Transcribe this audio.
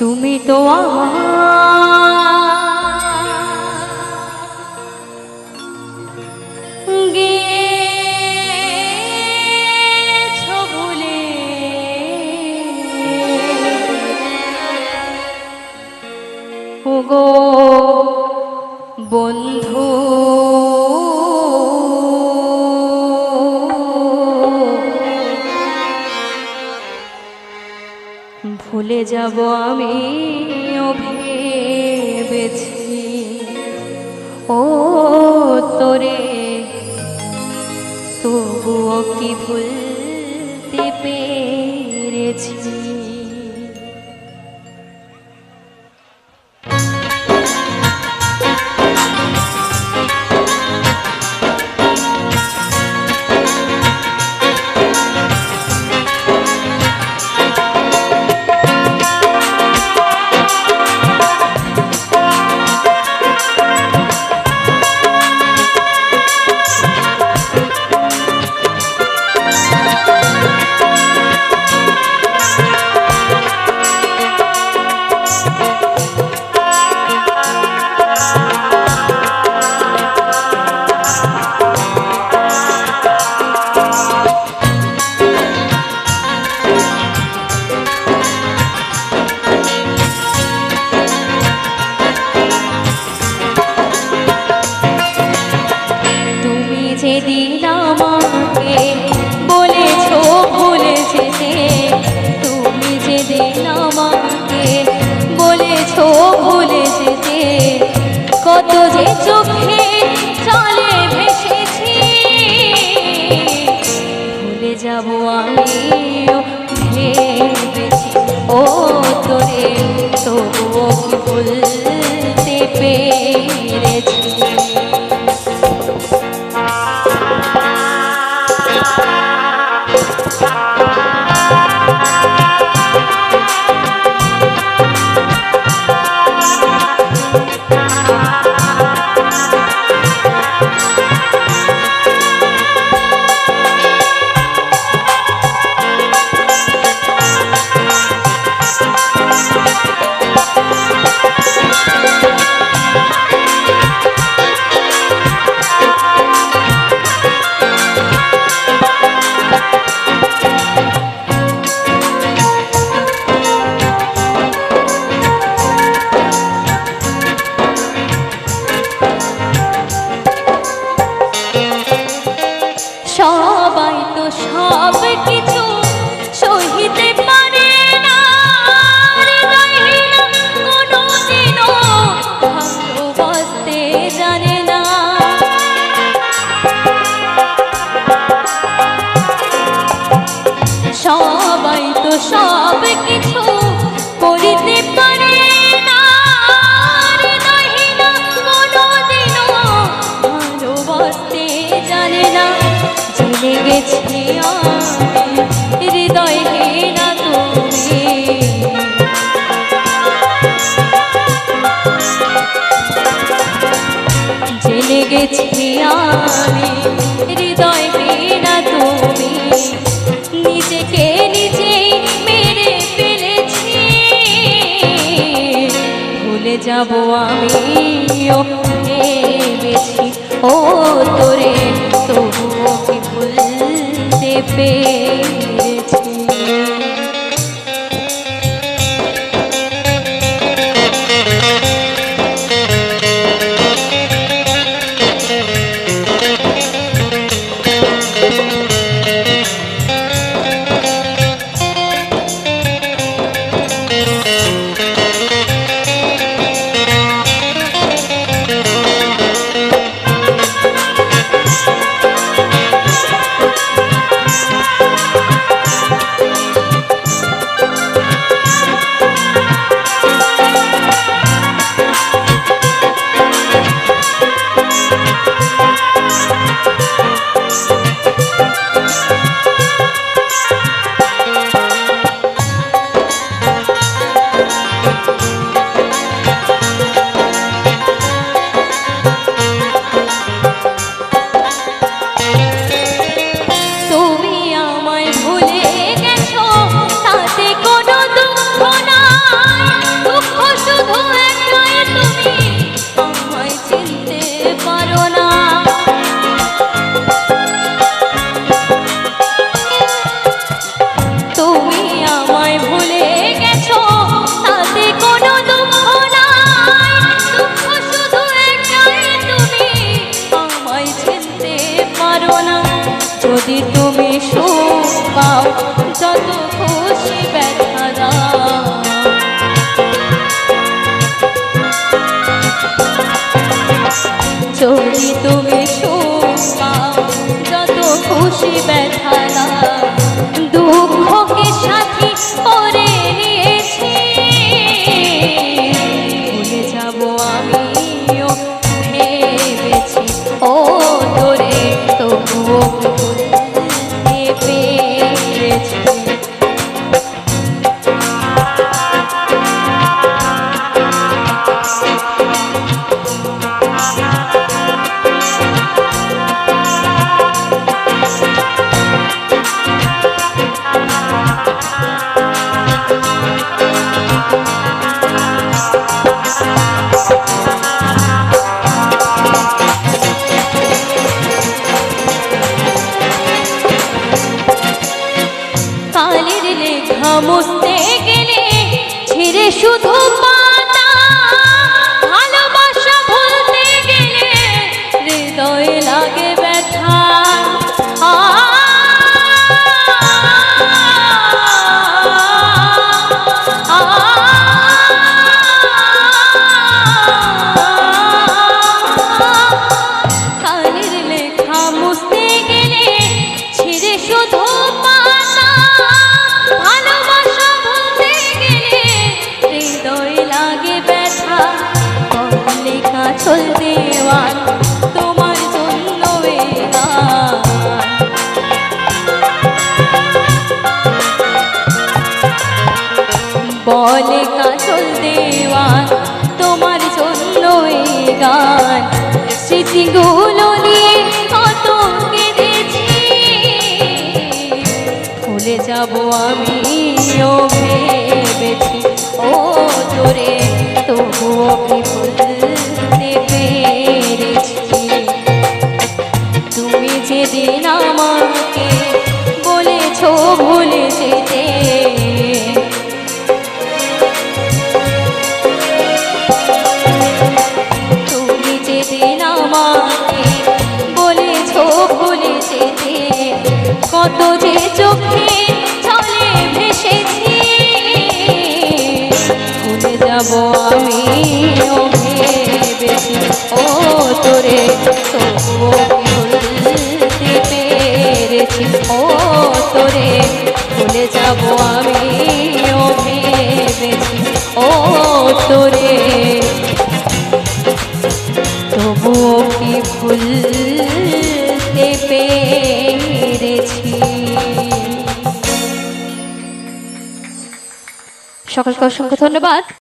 তুমি তো আমার ওগো বন্ধু। ভুলে যাব আমি ভেবেছি ও যাব আমিও ভেবেছি ও তোরে তবুও কি বলতে পেরেছি? সবাই জেনে গেছি আমি। হৃদয় না তুমি। নিজেকে নিজেই মেরে ফেলেছি। ভুলে যাব আমিও ভেবেছি। ও তোরে, তবুও কি ভুলতে পেরেছি? খুশি ব্যথা না। যাব আমিও মুছতে গেলে ছেড়ে শুধু বলে কাজল দেওয়ান তোমার জন্য গান। স্মৃতিগুলো নিয়ে কত কেঁদেছি। ভুলে যাব আমি, ও ভেবেছি। ও তোরে তবুও পেরেছি। তুমি যেদিন আমাকে বলেছ ভুলে যাব আমি ও তোরে ও তোরে ভুলে যাব আমি ও ভেবেছি ও তোরে তবুও কি ভুলতে পেরেছি? সকলকে অসংখ্য ধন্যবাদ।